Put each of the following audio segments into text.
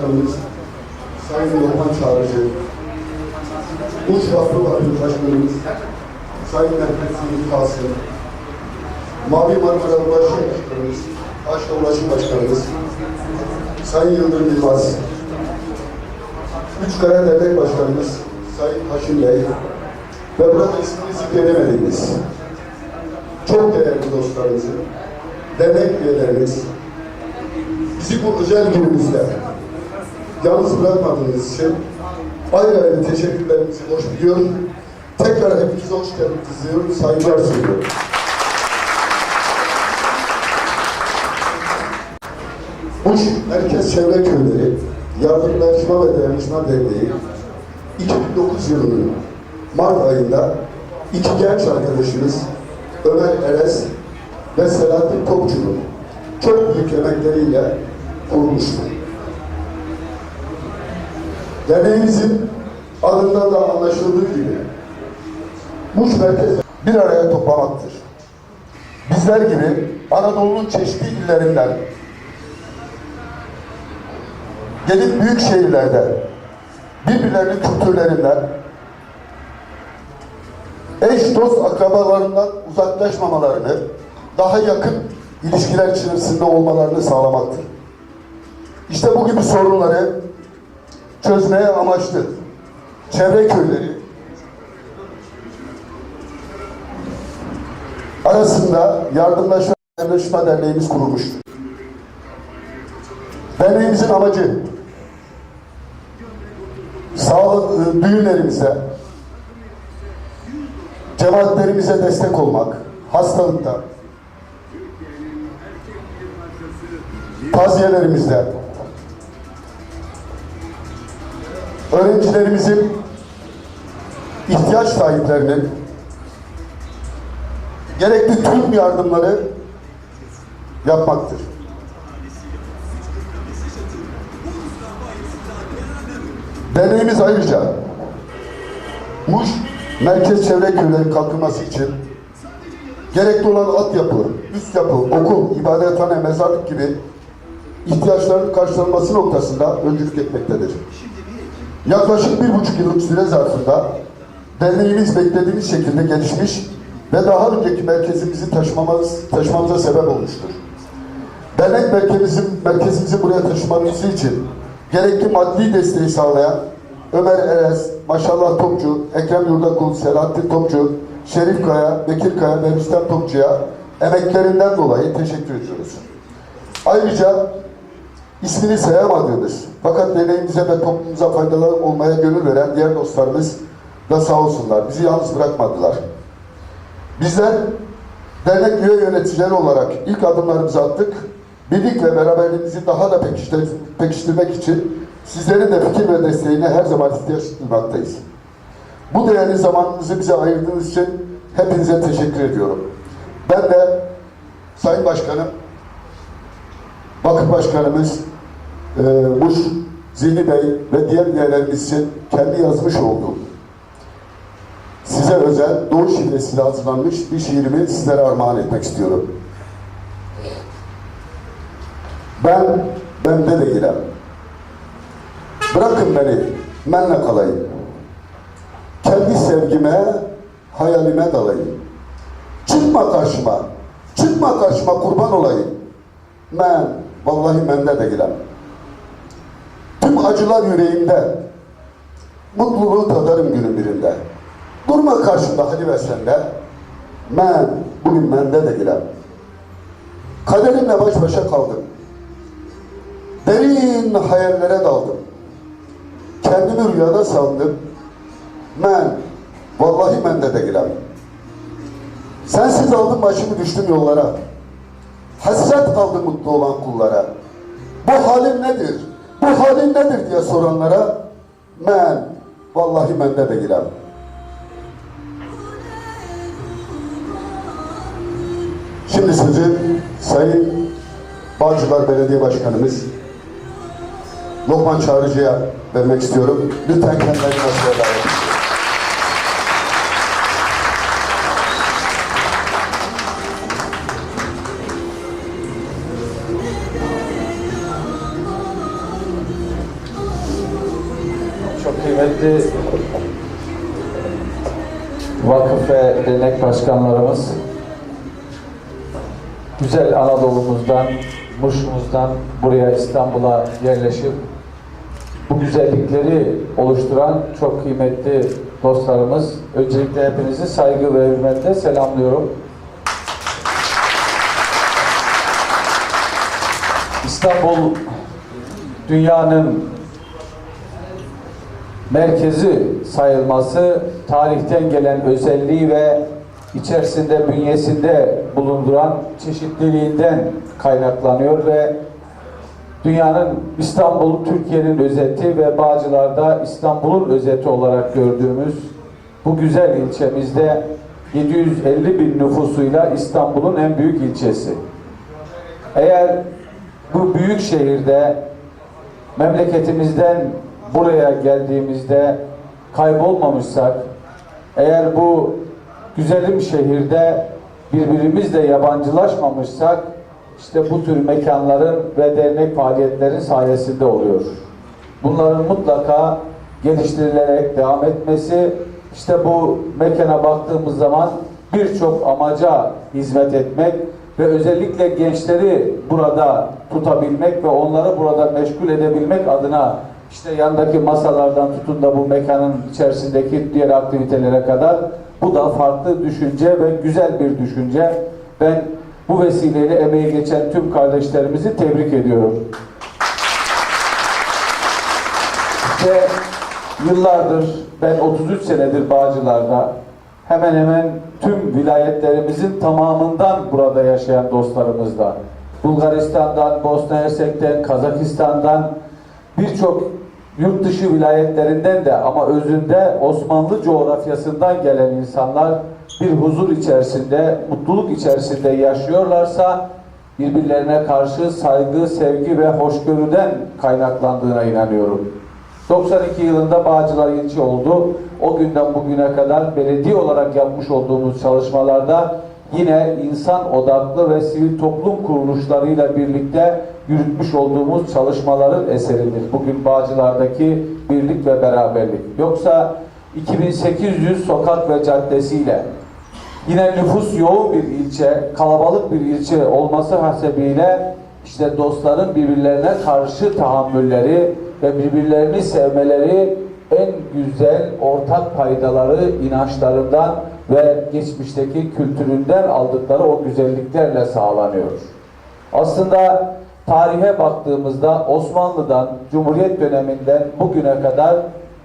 Başkanımız, Sayın Lokman Çağrıcı, Uç Vakfı Vakfı Başkanımız, Sayın Mehmet Zihni Kasım, Mavi Marmara Ulaşım Başkanımız, Aşka Ulaşım Başkanımız, Sayın Yıldırım Yılmaz, Üçkaya Dernek Başkanımız, Sayın Haşim Bey ve burada isminizi veremediğimiz çok değerli dostlarımızı, dernek üyelerimiz, bizi bu özel günümüzde yalnız bırakmadığınız için ayrı ayrı teşekkürlerimizi hoş biliyor. Tekrar hepinize hoş geldiniz diyorum, saygılar sunuyorum. Uç Merkez Çevre Köyleri Yardımlaşma ve Dayanışma Derneği 2009 yılının Mart ayında iki genç arkadaşımız Ömer Eres ve Selahattin Topçu'nun çok büyük emekleriyle kurulmuştur. Derneğimizin adından da anlaşıldığı gibi Muş Merkez bir araya toplamaktır. Bizler gibi Anadolu'nun çeşitli illerinden gelip büyük şehirlerde birbirlerinin kültürlerinden eş dost akrabalarından uzaklaşmamalarını daha yakın ilişkiler içerisinde olmalarını sağlamaktır. İşte bu gibi sorunları çözmeye amaçlı çevre köyleri arasında yardımlaşma Yardımlaşma Derneğimiz kurulmuştur. Derneğimizin amacı sağlık e, düğünlerimize, cemaatlerimize destek olmak, hastalıkta, taziyelerimizde, öğrencilerimizin ihtiyaç sahiplerinin gerekli tüm yardımları yapmaktır. Derneğimiz ayrıca Muş Merkez Çevre Köyleri kalkınması için gerekli olan altyapı, üst yapı, okul, ibadethane, mezarlık gibi ihtiyaçların karşılanması noktasında öncülük etmektedir. Yaklaşık bir buçuk yıllık süre zarfında derneğimiz beklediğimiz şekilde gelişmiş ve daha önceki merkezimizi taşımamız, taşımamıza sebep olmuştur. Dernek merkezimizin, merkezimizi buraya taşımamız için gerekli maddi desteği sağlayan Ömer Eres, Maşallah Topçu, Ekrem Yurdakul, Selahattin Topçu, Şerif Kaya, Bekir Kaya ve Rüstem Topçu'ya emeklerinden dolayı teşekkür ediyoruz. Ayrıca ismini sayamadığımız fakat deneyimize ve toplumumuza faydalı olmaya gönül veren diğer dostlarımız da sağ olsunlar. Bizi yalnız bırakmadılar. Bizler dernek üye yöneticileri olarak ilk adımlarımızı attık. Birlik ve beraberliğimizi daha da pekiştir, pekiştirmek için sizlerin de fikir ve desteğine her zaman ihtiyaç duymaktayız. Bu değerli zamanınızı bize ayırdığınız için hepinize teşekkür ediyorum. Ben de Sayın Başkanım, Vakıf Başkanımız e, Muş Zihni Bey ve diğer üyelerimiz kendi yazmış olduğum size özel Doğu şivesiyle hazırlanmış bir şiirimi sizlere armağan etmek istiyorum. Ben bende değilim. Bırakın beni, benle kalayım. Kendi sevgime, hayalime dalayım. Çıkma karşıma, çıkma karşıma kurban olayım. Ben, vallahi bende değilim. Acılar yüreğimde, mutluluğu tadarım günün birinde. Durma karşımda hadi ve sende. Ben bugün bende değilim. Kaderimle baş başa kaldım. Derin hayallere daldım. Kendimi rüyada sandım. Ben vallahi bende değilim. Sensiz aldım başımı düştüm yollara. Hasret kaldı mutlu olan kullara. Bu halim nedir? Bu halim nedir diye soranlara ben vallahi bende değilim. Şimdi sözü Sayın Bağcılar Belediye Başkanımız Lokman Çağrıcı'ya vermek istiyorum. Lütfen kendilerini masaya. Dernek başkanlarımız, güzel Anadolu'muzdan, Muş'umuzdan buraya İstanbul'a yerleşip bu güzellikleri oluşturan çok kıymetli dostlarımız, öncelikle hepinizi saygı ve hürmetle selamlıyorum. İstanbul dünyanın merkezi sayılması tarihten gelen özelliği ve içerisinde bünyesinde bulunduran çeşitliliğinden kaynaklanıyor ve dünyanın İstanbul Türkiye'nin özeti ve Bağcılar'da İstanbul'un özeti olarak gördüğümüz bu güzel ilçemizde 750 bin nüfusuyla İstanbul'un en büyük ilçesi. Eğer bu büyük şehirde memleketimizden buraya geldiğimizde kaybolmamışsak, eğer bu güzelim şehirde birbirimizle yabancılaşmamışsak, işte bu tür mekanların ve dernek faaliyetlerin sayesinde oluyor. Bunların mutlaka geliştirilerek devam etmesi, işte bu mekana baktığımız zaman birçok amaca hizmet etmek ve özellikle gençleri burada tutabilmek ve onları burada meşgul edebilmek adına işte yandaki masalardan tutun da bu mekanın içerisindeki diğer aktivitelere kadar bu da farklı düşünce ve güzel bir düşünce. Ben bu vesileyle emeği geçen tüm kardeşlerimizi tebrik ediyorum. İşte yıllardır ben 33 senedir Bağcılar'da hemen hemen tüm vilayetlerimizin tamamından burada yaşayan dostlarımızla Bulgaristan'dan, Bosna Hersek'ten, Kazakistan'dan birçok yurt dışı vilayetlerinden de ama özünde Osmanlı coğrafyasından gelen insanlar bir huzur içerisinde, mutluluk içerisinde yaşıyorlarsa birbirlerine karşı saygı, sevgi ve hoşgörüden kaynaklandığına inanıyorum. 92 yılında Bağcılar ilçe oldu. O günden bugüne kadar belediye olarak yapmış olduğumuz çalışmalarda yine insan odaklı ve sivil toplum kuruluşlarıyla birlikte yürütmüş olduğumuz çalışmaların eseridir. Bugün Bağcılar'daki birlik ve beraberlik. Yoksa 2800 sokak ve caddesiyle yine nüfus yoğun bir ilçe, kalabalık bir ilçe olması hasebiyle işte dostların birbirlerine karşı tahammülleri ve birbirlerini sevmeleri en güzel ortak paydaları inançlarından ve geçmişteki kültüründen aldıkları o güzelliklerle sağlanıyor. Aslında tarihe baktığımızda Osmanlı'dan, Cumhuriyet döneminden bugüne kadar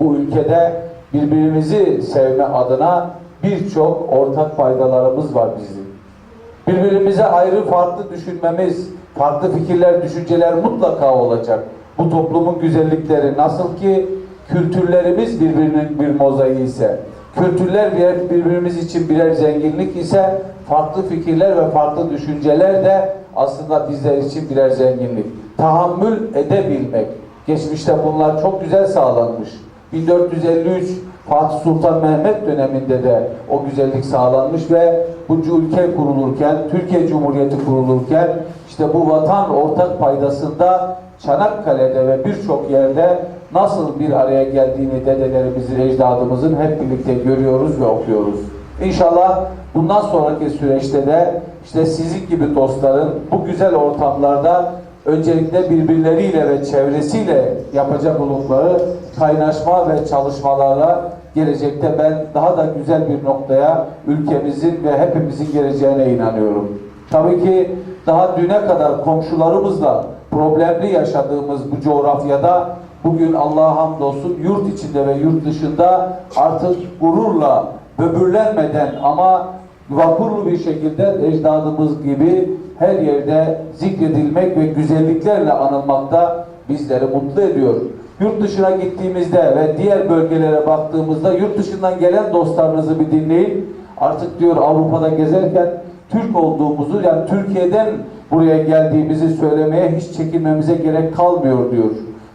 bu ülkede birbirimizi sevme adına birçok ortak faydalarımız var bizim. Birbirimize ayrı farklı düşünmemiz, farklı fikirler, düşünceler mutlaka olacak. Bu toplumun güzellikleri nasıl ki kültürlerimiz birbirinin bir mozaiği ise, kültürler birbirimiz için birer zenginlik ise farklı fikirler ve farklı düşünceler de aslında bizler için birer zenginlik. Tahammül edebilmek. Geçmişte bunlar çok güzel sağlanmış. 1453 Fatih Sultan Mehmet döneminde de o güzellik sağlanmış ve bu ülke kurulurken, Türkiye Cumhuriyeti kurulurken işte bu vatan ortak paydasında Çanakkale'de ve birçok yerde nasıl bir araya geldiğini dedelerimizin, ecdadımızın hep birlikte görüyoruz ve okuyoruz. İnşallah bundan sonraki süreçte de işte sizin gibi dostların bu güzel ortamlarda öncelikle birbirleriyle ve çevresiyle yapacak oldukları kaynaşma ve çalışmalarla gelecekte ben daha da güzel bir noktaya ülkemizin ve hepimizin geleceğine inanıyorum. Tabii ki daha düne kadar komşularımızla problemli yaşadığımız bu coğrafyada bugün Allah'a hamdolsun yurt içinde ve yurt dışında artık gururla böbürlenmeden ama vakurlu bir şekilde ecdadımız gibi her yerde zikredilmek ve güzelliklerle anılmakta bizleri mutlu ediyor. Yurt dışına gittiğimizde ve diğer bölgelere baktığımızda yurt dışından gelen dostlarınızı bir dinleyin. Artık diyor Avrupa'da gezerken Türk olduğumuzu yani Türkiye'den buraya geldiğimizi söylemeye hiç çekinmemize gerek kalmıyor diyor.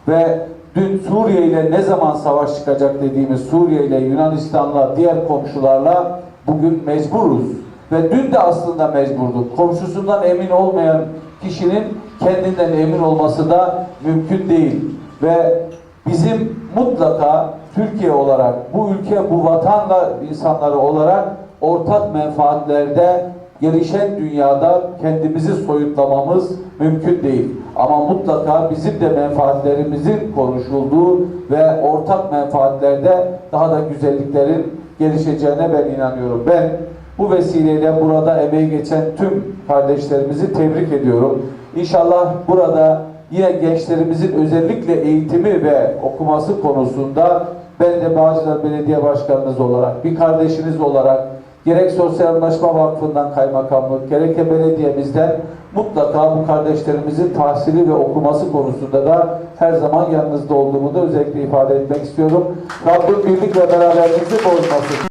Ve dün Suriye ile ne zaman savaş çıkacak dediğimiz Suriye ile Yunanistan'la diğer komşularla bugün mecburuz. Ve dün de aslında mecburduk. Komşusundan emin olmayan kişinin kendinden emin olması da mümkün değil. Ve bizim mutlaka Türkiye olarak, bu ülke, bu vatanla insanları olarak ortak menfaatlerde gelişen dünyada kendimizi soyutlamamız mümkün değil. Ama mutlaka bizim de menfaatlerimizin konuşulduğu ve ortak menfaatlerde daha da güzelliklerin gelişeceğine ben inanıyorum. Ben bu vesileyle burada emeği geçen tüm kardeşlerimizi tebrik ediyorum. İnşallah burada yine gençlerimizin özellikle eğitimi ve okuması konusunda ben de Bağcılar Belediye Başkanınız olarak, bir kardeşiniz olarak gerek Sosyal Anlaşma Vakfı'ndan kaymakamlık, gerek de belediyemizden mutlaka bu kardeşlerimizin tahsili ve okuması konusunda da her zaman yanınızda olduğumu da özellikle ifade etmek istiyorum. Rabbim birlik ve beraberliğimizi bozmasın.